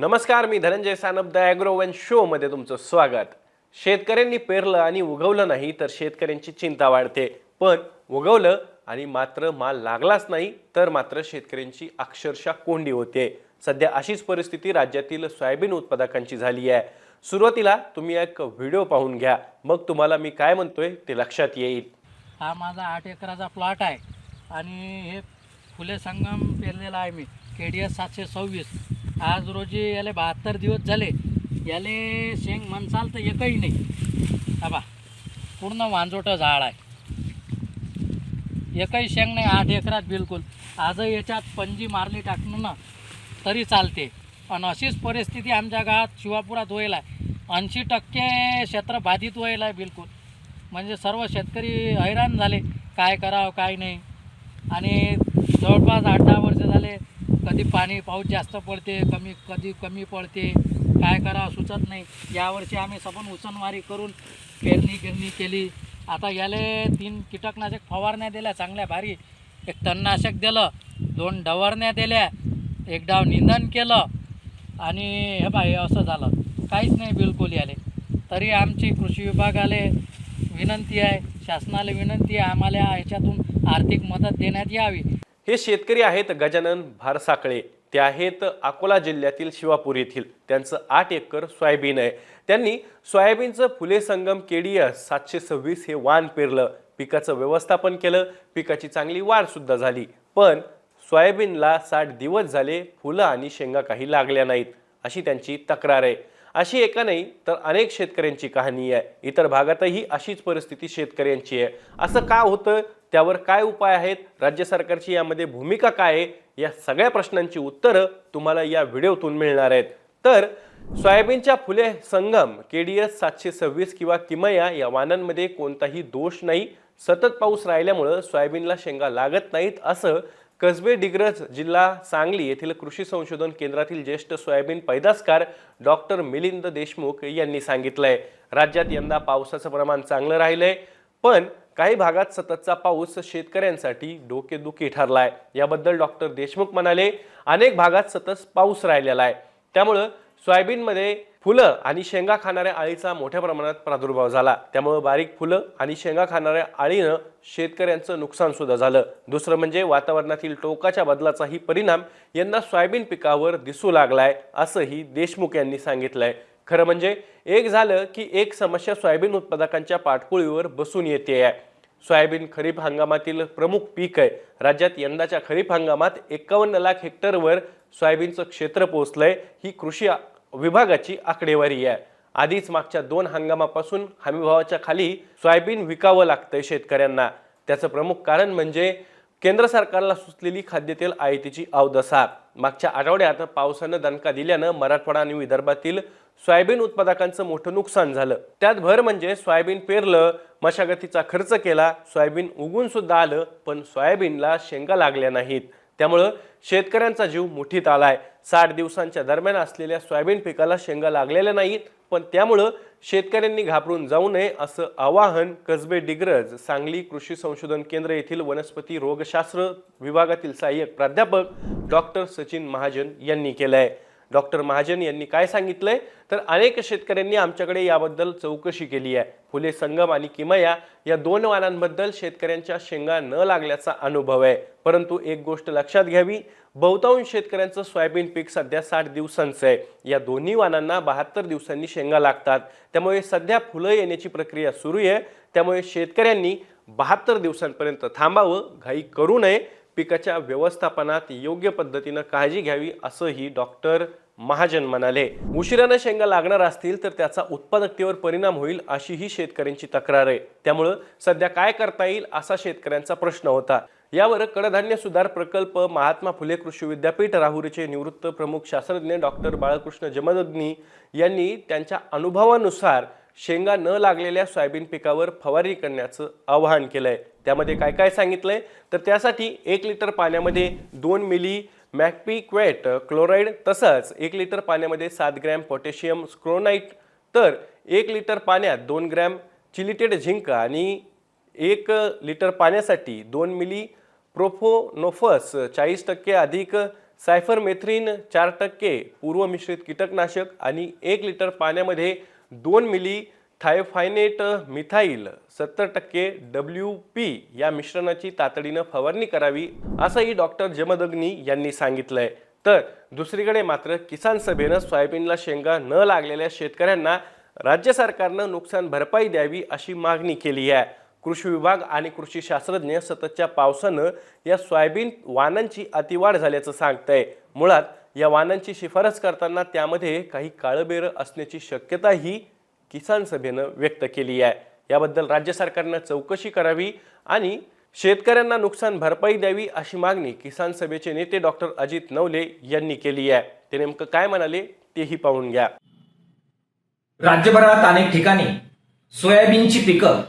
नमस्कार मी धनंजय सानप द ॲग्रोवन शोमध्ये तुमचं स्वागत. शेतकऱ्यांनी पेरलं आणि उगवलं नाही तर शेतकऱ्यांची चिंता वाढते. पण उगवलं आणि मात्र माल लागलाच नाही तर मात्र शेतकऱ्यांची अक्षरशः कोंडी होते. सध्या अशीच परिस्थिती राज्यातील सोयाबीन उत्पादकांची झाली आहे. सुरुवातीला तुम्ही एक व्हिडिओ पाहून घ्या. मग तुम्हाला मी काय म्हणतोय ते लक्षात येईल. हा माझा आठ एकराचा प्लॉट आहे आणि हे फुले संगम पेरलेला आहे मी. के डी एस सातशे सव्वीस. आज रोजी याले बहात्तर दिवस झाले. याले शेंग म्हणसाल तर एकही नाही. हा पूर्ण वांजोटं झाड आहे. एकही शेंग नाही आठ एकरात बिलकुल. आजही याच्यात पंजी मारली टाकणं ना तरी चालते. आणि अशीच परिस्थिती आमच्या गावात शिवापुरात होईल आहे. ऐंशी टक्के क्षेत्र बाधित होईल आहे बिलकुल. म्हणजे सर्व शेतकरी हैराण झाले. काय करावं काय नाही. आणि जवळपास आठ दहा वर्ष झाले कधी पाणी पाऊस जास्त पडते कमी कधी कमी पडते काय करावं सुचत नाही. यावर्षी आम्ही सबन उसनवारी करून पेरणी गिरणी केली. आता याले तीन कीटकनाशक फवारण्या दिल्या चांगल्या भारी. एक तणनाशक दिलं दोन डवरण्या दिल्या एक डाव निंदन केलं आणि हे बाय असं झालं. काहीच नाही बिलकुल याले. तरी आमची कृषी विभागाले विनंती आहे शासनाला विनंती आहे आम्हाला ह्याच्यातून आर्थिक मदत देण्यात यावी. हे शेतकरी आहेत गजानन भारसाकळे. ते आहेत अकोला जिल्ह्यातील शिवापूर येथील. त्यांचं आठ एकर सोयाबीन आहे. त्यांनी सोयाबीनचं फुले संगम केडीएस सातशे सव्वीस हे वाण पेरलं. पिकाचं व्यवस्थापन केलं. पिकाची चांगली वाढसुद्धा झाली. पण सोयाबीनला साठ दिवस झाले फुलं आणि शेंगा काही लागल्या नाहीत अशी त्यांची तक्रार आहे. अशी एका नाही तर अनेक शेतकऱ्यांची कहाणी आहे. इतर भागातही अशीच परिस्थिती शेतकऱ्यांची आहे. असं का होतं? त्यावर काय उपाय आहेत? राज्य सरकारची यामध्ये भूमिका काय आहे? या सगळ्या प्रश्नांची उत्तरं तुम्हाला या व्हिडिओतून मिळणार आहेत. तर सोयाबीनच्या फुले संगम के डी एस सातशे सव्वीस किंवा किमया या वाणांमध्ये कोणताही दोष नाही. सतत पाऊस राहिल्यामुळं सोयाबीनला शेंगा लागत नाहीत असं कसबे डिग्रज जिल्हा सांगली येथील कृषी संशोधन केंद्रातील ज्येष्ठ सोयाबीन पैदासकार डॉक्टर मिलिंद देशमुख यांनी सांगितलंय. राज्यात यंदा पावसाचं प्रमाण चांगलं राहिलंय. पण काही भागात सततचा पाऊस शेतकऱ्यांसाठी डोकेदुखी ठरलाय. याबद्दल डॉक्टर देशमुख म्हणाले अनेक भागात सतत पाऊस राहिलेला आहे. त्यामुळं सोयाबीनमध्ये फुलं आणि शेंगा खाणाऱ्या आळीचा मोठ्या प्रमाणात प्रादुर्भाव झाला. त्यामुळं बारीक फुलं आणि शेंगा खाणाऱ्या आळीनं शेतकऱ्यांचं नुकसान सुद्धा झालं. दुसरं म्हणजे वातावरणातील टोकाच्या बदलाचाही परिणाम यंदा सोयाबीन पिकावर दिसू लागलाय असंही देशमुख यांनी सांगितलंय. खरं म्हणजे एक झालं की एक समस्या सोयाबीन उत्पादकांच्या पाठपुळीवर बसून येते आहे सोयाबीन खरीप हंगामातील प्रमुख पीक आहे. राज्यात यंदाच्या खरीप हंगामात एकावन्न लाख हेक्टरवर सोयाबीनचं क्षेत्र पोहोचलंय. ही कृषी विभागाची आकडेवारी आहे. आधीच मागच्या दोन हंगामापासून हमीभावाच्या खाली सोयाबीन विकावं लागतंय शेतकऱ्यांना. त्याचं प्रमुख कारण म्हणजे केंद्र सरकारला सुचलेली खाद्यतेल आयातीची अवदसा मागच्या आठवड्यात पावसानं दणका दिल्यानं मराठवाडा आणि विदर्भातील सोयाबीन उत्पादकांचं मोठं नुकसान झालं. त्यात भर म्हणजे सोयाबीन पेरलं मशागतीचा खर्च केला सोयाबीन उगून सुद्धा आलं पण सोयाबीनला शेंगा लागल्या नाहीत. त्यामुळं शेतकऱ्यांचा जीव मुठीत आलाय. साठ दिवसांच्या दरम्यान असलेल्या सोयाबीन पिकाला शेंगा लागलेल्या नाहीत पण त्यामुळं शेतकऱ्यांनी घाबरून जाऊ नये असं आवाहन कसबे डिग्रज सांगली कृषी संशोधन केंद्र येथील वनस्पती रोगशास्त्र विभागातील सहाय्यक प्राध्यापक डॉक्टर सचिन महाजन यांनी केलं आहे डॉक्टर महाजन यांनी काय सांगितलंय? तर अनेक शेतकऱ्यांनी आमच्याकडे याबद्दल चौकशी केली आहे. फुले संगम आणि किमया या दोन वाणांबद्दल शेतकऱ्यांच्या शेंगा न लागल्याचा अनुभव आहे. परंतु एक गोष्ट लक्षात घ्यावी बहुतांश शेतकऱ्यांचं सोयाबीन पीक सध्या साठ दिवसांचं आहे. या दोन्ही वाणांना बहात्तर दिवसांनी शेंगा लागतात. त्यामुळे सध्या फुलं येण्याची प्रक्रिया सुरू आहे. त्यामुळे शेतकऱ्यांनी बहात्तर दिवसांपर्यंत थांबावं घाई करू नये. पिकाच्या व्यवस्थापनात योग्य पद्धतीनं काळजी घ्यावी असंही डॉक्टर महाजन म्हणाले. उशिरानं शेंगा लागणार असतील तर त्याचा उत्पादकतेवर परिणाम होईल अशी ही शेतकऱ्यांची तक्रार आहे. त्यामुळं सध्या काय करता येईल असा शेतकऱ्यांचा प्रश्न होता. यावर कडधान्य सुधार प्रकल्प महात्मा फुले कृषी विद्यापीठ राहुरीचे निवृत्त प्रमुख शास्त्रज्ञ डॉक्टर बाळकृष्ण जमदग्नी यांनी त्यांच्या अनुभवानुसार शेंगा न लागलेल्या सोयाबीन पिकावर फवारणी करण्याचं आवाहन केलं आहे त्यामध्ये काय काय सांगितलं आहे तर त्यासाठी एक लिटर पाण्यामध्ये दोन मिली मॅक्पिक्वेट क्लोराईड तसंच एक लिटर पाण्यामध्ये सात ग्रॅम पोटॅशियम स्क्रोनाईट तर एक लिटर पाण्यात दोन ग्रॅम चिलिटेड झिंक आणि एक लिटर पाण्यासाठी दोन मिली प्रोफोनोफस चाळीस टक्के अधिक सायफरमेथ्रिन चार टक्के पूर्वमिश्रित कीटकनाशक आणि एक लिटर पाण्यामध्ये दोन मिली थायफायनेट मिथाईल सत्तर टक्के डब्ल्यू पी या मिश्रणाची तातडीनं फवारणी करावी असंही डॉक्टर जमदग्नी यांनी सांगितलंय. तर दुसरीकडे मात्र किसान सभेनं सोयाबीनला शेंगा न लागलेल्या शेतकऱ्यांना राज्य सरकारनं नुकसान भरपाई द्यावी अशी मागणी केली आहे. कृषी विभाग आणि कृषी शास्त्रज्ञ सततच्या पावसानं या सोयाबीन वाणांची अतिवाढ झाल्याचं सांगतंय. मुळात या वाणांची शिफारस करताना त्यामध्ये काही काळबेरं असण्याची शक्यताही किसान सभेनं व्यक्त केली आहे. याबद्दल राज्य सरकारनं चौकशी करावी आणि शेतकऱ्यांना नुकसान भरपाई द्यावी अशी मागणी किसान सभेचे नेते डॉक्टर अजित नवले यांनी केली आहे. ते नेमकं काय म्हणाले तेही पाहून घ्या. राज्यभरात अनेक ठिकाणी सोयाबीनची पिकं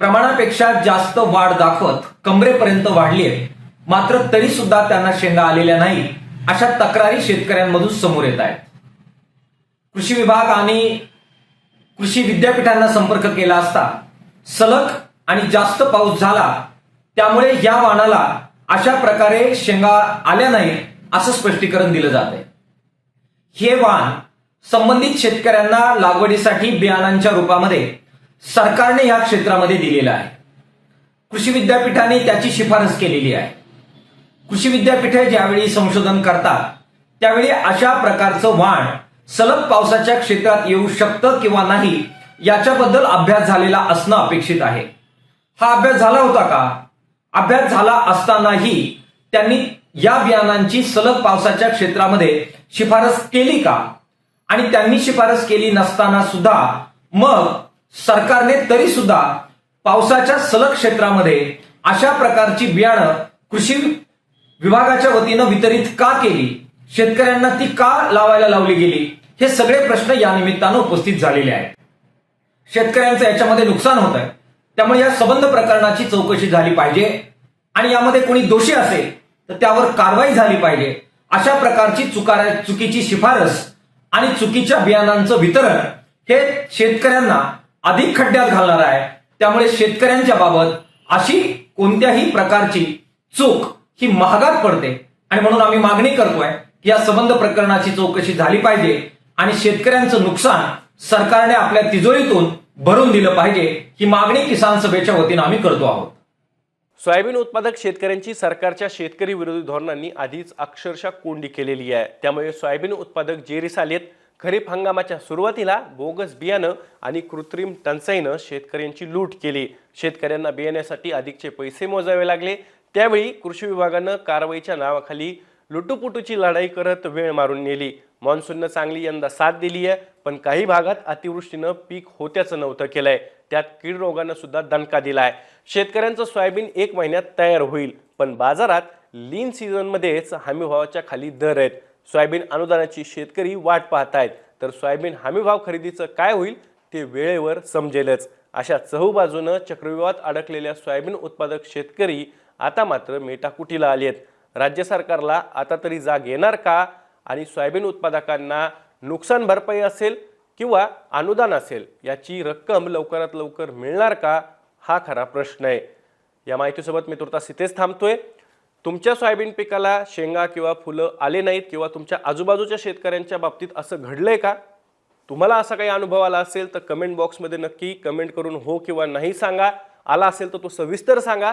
प्रमाणापेक्षा जास्त वाढ दाखवत कमरेपर्यंत वाढली आहे मात्र तरी सुद्धा त्यांना शेंगा आलेल्या नाही अशा तक्रारी शेतकऱ्यांमधून समोर येत आहेत. कृषी विभाग आणि कृषी विद्यापीठांना संपर्क केला असता सलग आणि जास्त पाऊस झाला त्यामुळे या वाणाला अशा प्रकारे शेंगा आल्या नाहीत असं स्पष्टीकरण दिलं जात आहे हे वाण संबंधित शेतकऱ्यांना लागवडीसाठी बियाणांच्या रूपामध्ये सरकारने या क्षेत्रामध्ये दिलेलं आहे. कृषी विद्यापीठाने त्याची शिफारस केलेली आहे. कृषी विद्यापीठे ज्यावेळी संशोधन करतात त्यावेळी अशा प्रकारचं वाण सलग पावसाच्या क्षेत्रात येऊ शकतं किंवा नाही याच्याबद्दल अभ्यास झालेला असणं अपेक्षित आहे. हा अभ्यास झाला होता का? अभ्यास झाला असतानाही त्यांनी या बियाणांची सलग पावसाच्या क्षेत्रामध्ये शिफारस केली का? आणि त्यांनी शिफारस केली नसताना सुद्धा मग सरकारने तरी सुद्धा पावसाच्या सलग क्षेत्रामध्ये अशा प्रकारची बियाणं कृषी विभागाच्या वतीनं वितरित का केली? शेतकऱ्यांना ती का लावायला लावली गेली? हे सगळे प्रश्न या निमित्तानं उपस्थित झालेले आहेत. शेतकऱ्यांचं याच्यामध्ये नुकसान होत आहे. त्यामुळे या संबंध प्रकरणाची चौकशी झाली पाहिजे. आणि यामध्ये कोणी दोषी असेल तर त्यावर कारवाई झाली पाहिजे. अशा प्रकारची चुकार चुकीची शिफारस आणि चुकीच्या बियाणांचं वितरण हे शेतकऱ्यांना अधिक खड्ड्यात घालणार आहे. त्यामुळे शेतकऱ्यांच्या बाबत अशी कोणत्याही प्रकारची चूक ही महागात पडते. आणि म्हणून आम्ही मागणी करतोय की या संबंध प्रकरणाची चौकशी झाली पाहिजे आणि शेतकऱ्यांचं नुकसान सरकारने आपल्या तिजोरीतून भरून दिलं पाहिजे ही मागणी किसान सभेच्या वतीनं आम्ही करतो आहोत. सोयाबीन उत्पादक शेतकऱ्यांची सरकारच्या शेतकरी विरोधी धोरणांनी आधीच अक्षरशः कोंडी केलेली आहे. त्यामुळे सोयाबीन उत्पादक जेरीस आलेत खरीप हंगामाच्या सुरुवातीला बोगस बियाणं आणि कृत्रिम टंचाईनं शेतकऱ्यांची लूट केली. शेतकऱ्यांना बियाण्यासाठी अधिकचे पैसे मोजावे लागले. त्यावेळी कृषी विभागानं कारवाईच्या नावाखाली लुटूपुटूची लढाई करत वेळ मारून नेली. मान्सूननं चांगली यंदा साथ दिली आहे पण काही भागात अतिवृष्टीनं पीक होत्याचं नव्हतं केलंय. त्यात कीड रोगानं सुद्धा दणका आहे शेतकऱ्यांचं सोयाबीन एक महिन्यात तयार होईल पण बाजारात लीन सीझनमध्येच हमीभावाच्या खाली दर आहेत. सोयाबीन अनुदानाची शेतकरी वाट पाहत आहेत तर सोयाबीन हमीभाव खरेदीचं काय होईल ते वेळेवर समजेलच. अशा चहूबाजूनं चक्रव्यूहात अडकलेल्या सोयाबीन उत्पादक शेतकरी आता मात्र मेटाकुटीला आले आहेत? राज्य सरकारला आता तरी जाग येणार का? आणि सोयाबीन उत्पादकांना नुकसान भरपाई असेल किंवा अनुदान असेल याची रक्कम लवकरात लवकर मिळणार का? हा खरा प्रश्न आहे. या माहितीसोबत मी तुर्तास इथेच थांबतोय. तुमच्या सोयाबीन पिकाला शेंगा किंवा फुलं आले नाहीत किंवा तुमच्या आजूबाजूच्या शेतकऱ्यांच्या बाबतीत असं घडलंय का? तुम्हाला असा काही अनुभव आला असेल तर कमेंट बॉक्समध्ये नक्की कमेंट करून हो किंवा नाही सांगा. आला असेल तर तो सविस्तर सांगा.